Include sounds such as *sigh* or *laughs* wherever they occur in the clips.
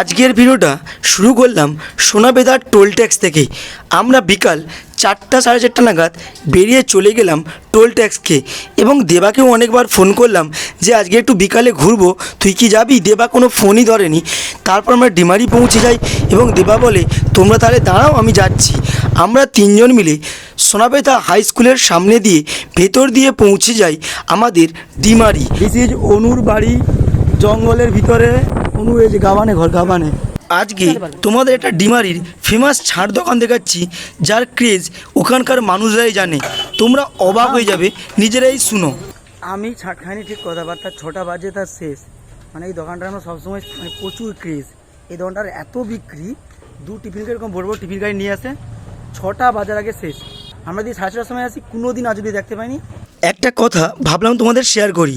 আজকের ভিডিওটা শুরু করলাম সোনাবেদার টোল ট্যাক্স থেকে আমরা বিকাল চারটা সাড়ে চারটা নাগাদ বেরিয়ে চলে গেলাম টোল ট্যাক্সকে এবং দেবাকেও অনেকবার ফোন করলাম যে আজকে একটু বিকালে ঘুরবো, তুই কি যাবি? দেবা কোনো ফোনই ধরেনি। তারপর আমরা ডিমারি পৌঁছে যাই এবং দেবা বলে, তোমরা তাহলে দাঁড়াও, আমি যাচ্ছি। আমরা তিনজন মিলে সোনাবেদা হাই স্কুলের সামনে দিয়ে ভেতর দিয়ে পৌঁছে যাই আমাদের ডিমারি। দিস ইজ অনুর বাড়ি জঙ্গলের ভিতরে। অনু এই যে গাবানে ঘর গাবানে। আজকে তোমাদের একটা ডিমারির ফেমাস ছাড় দোকান দেখাচ্ছি যার ক্রেজ ওখানকার মানুষরাই জানে। তোমরা অবাক হয়ে যাবে নিজেরাই শুনো। আমি ছাড় খাইনি ঠিক কথাবার্তা ছটা বাজে তার শেষ। মানে এই দোকানটার আমরা সবসময় মানে প্রচুর ক্রেজ এই দোকানটার এত বিক্রি দু টিফিন এরকম বড় বড় টিফিন গাড়ি নিয়ে আসে ছটা বাজার আগে শেষ। আমরা যদি সাড়ে ছটার সময় আসি কোনো দিন আজ দেখতে পাইনি। একটা কথা ভাবলাম তোমাদের শেয়ার করি।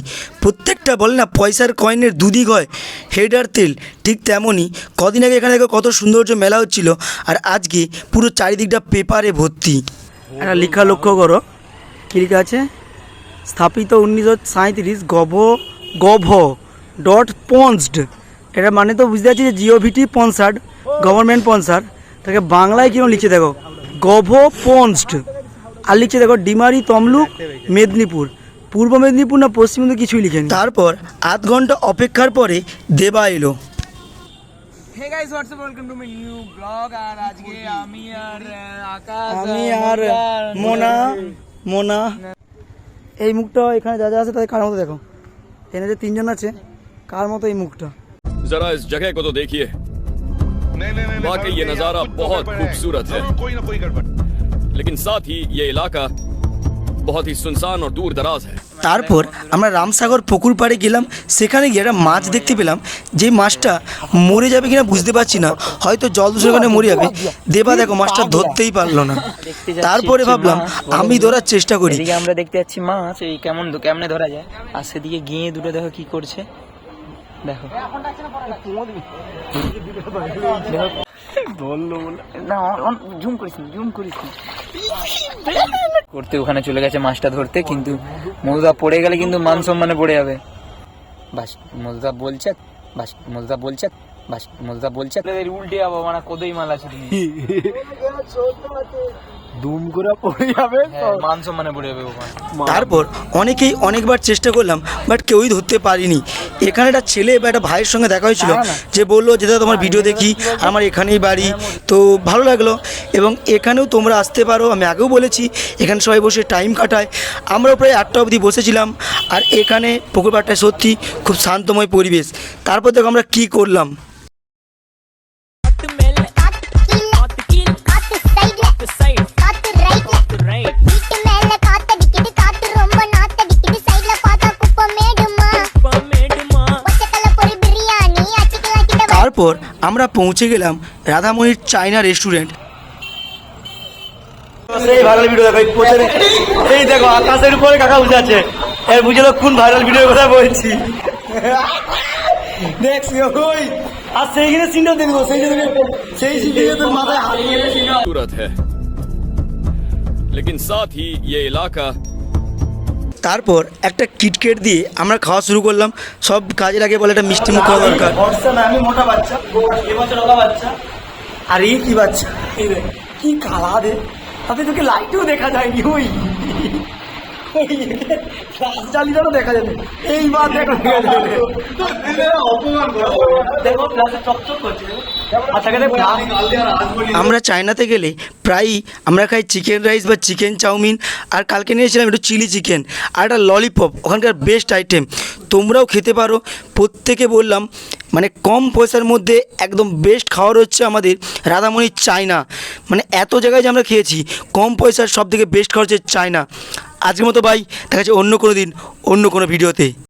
প্রত্যেকটা বলে না, পয়সার কয়েনের দুদিক হয়। হেড আর তেল, ঠিক তেমনই কদিন আগে এখানে কত সৌন্দর্য মেলা হচ্ছিল, আর আজকে পুরো চারিদিকটা পেপারে ভর্তি। একটা লেখা লক্ষ্য করো, কী লেখা আছে? স্থাপিত উনিশশো সাঁত্রিশ গভ গভ ডট পন্সড এটা মানে তো বুঝতে পারছি যে জিওভিটি পনসার্ড গভর্নমেন্ট পনসার তাকে বাংলায় কীরকম লিখছে দেখো? গভ পন্সড আর লিখছে দেখো, ডিমারি তমলুক, মেদিনীপুর। পূর্ব মেদিনীপুর না পশ্চিম মেদিনীপুর কিছুই লিখেনি তারপর আধ ঘন্টা অপেক্ষার পরে দেবা এলো hey guys WhatsApp welcome to my new blog আর আজকে আমি আর আহ, আকাশ আমি আহ, আর মোটা, মোনা মোনা এই মুখটা এখানে যা যা আছে তাদের কার মতো দেখো এখানে যে তিনজন আছে কার মতো এই মুখটা जरा इस जगह को तो देखिए नहीं नहीं नहीं वाकई ये यहाँ नज़ारा कुछ तो बहुत गड़बड़ है। खूबसूरत है। जरूर कोई ना कोई गड़बड़ लेकिन साथ ही ये इलाका बहुत ही सुनसान और दूर दराज है তারপর আমরা রামসাগর পুকুর পাড়ে গেলাম সেখানে গিয়ে একটা মাছ দেখতে পেলাম যে মাছটা মরে যাবে কিনা বুঝতে পারছি না হয়তো জল দূষণের কারণে মরে যাবে দেবা দেখো মাছটা ধরতেই পারলো না দেখতে যাচ্ছি তারপরে একটি ভাবলাম মাছ, আমি ধরার চেষ্টা করি এদিকে আমরা দেখতে যাচ্ছি মাছ এই কেমন কেমনে ধরা যায় আর সেদিকে গিয়ে দুটো দেখো কি করছে দেখো দেখো। বললো বললো না জুম করিস জুম করিস *laughs* করতে ওখানে চলে গেছে মাছটা ধরতে কিন্তু মধুদা পড়ে গেলে কিন্তু মান সম্মানে পড়ে যাবে। বাস মধুদা বলছে বাস মধুদা বলছে বাস মধুদা বলছে। উল্টে যাব মানে কোদই মাল আছে *laughs* দুম করে পড়ে যাবে হ্যাঁ, মান সম্মানে পড়ে যাবে তারপর অনেকেই অনেকবার চেষ্টা করলাম বাট কেউই ধরতে পারিনি। এখানে একটা ছেলে বা একটা ভাইয়ের সঙ্গে দেখা হয়েছিল যে বলল যে দাদা তোমার ভিডিও দেখি আমার এখানেই বাড়ি। তো ভালো লাগল। এবং এখানেও তোমরা আসতে পারো আমি আগেও বলেছি এখানে সবাই বসে টাইম কাটায়। আমরাও প্রায় আটটা অবধি বসেছিলাম আর এখানে পুকুর পাড়টায় সত্যি খুব শান্তময় পরিবেশ। তারপর দেখো আমরা কী করলাম। তারপর আমরা পৌঁছে গেলাম রাধামণির চায়না রেস্টুরেন্ট এই ভাইরাল ভিডিও দেখো এই প্রচারে এই দেখো আকাশের উপরে কাকা বুঝে আছে এর বুঝে তো কোন ভাইরাল ভিডিওর কথা বলছি দেখছি ওই আর সেইখানে সিনটা দেখবো সেই জন্য সেই সিনটা তোর মাথায় হাত দিয়ে खूबसूरत है लेकिन साथ ही ये इलाका তারপর একটা কিটকেট দিয়ে আমরা খাওয়া শুরু করলাম। সব কাজের আগে বলে একটা মিষ্টি মুখ খাওয়া দরকার। আমি মোটা বাচ্চা আর এই কি বাচ্চা? কি কালা দে তাতে তোকে লাইটেও দেখা যায়নি, ওই। আচ্ছা আমরা চায়নাতে গেলে প্রায়ই আমরা খাই চিকেন রাইস বা চিকেন চাউমিন, আর কালকে নিয়েছিলাম একটু চিলি চিকেন আর একটা ললিপপ ওখানকার বেস্ট আইটেম তোমরাও খেতে পারো। প্রত্যেকে বললাম মানে কম পয়সার মধ্যে একদম বেস্ট খাবার হচ্ছে আমাদের রাধামণির চায়না। মানে এত জায়গায় যে আমরা খেয়েছি, কম পয়সার সব থেকে বেস্ট খাবার হচ্ছে চায়না। আজকের মতো বাই দেখা যাচ্ছে অন্য কোনো দিন অন্য কোনো ভিডিওতে।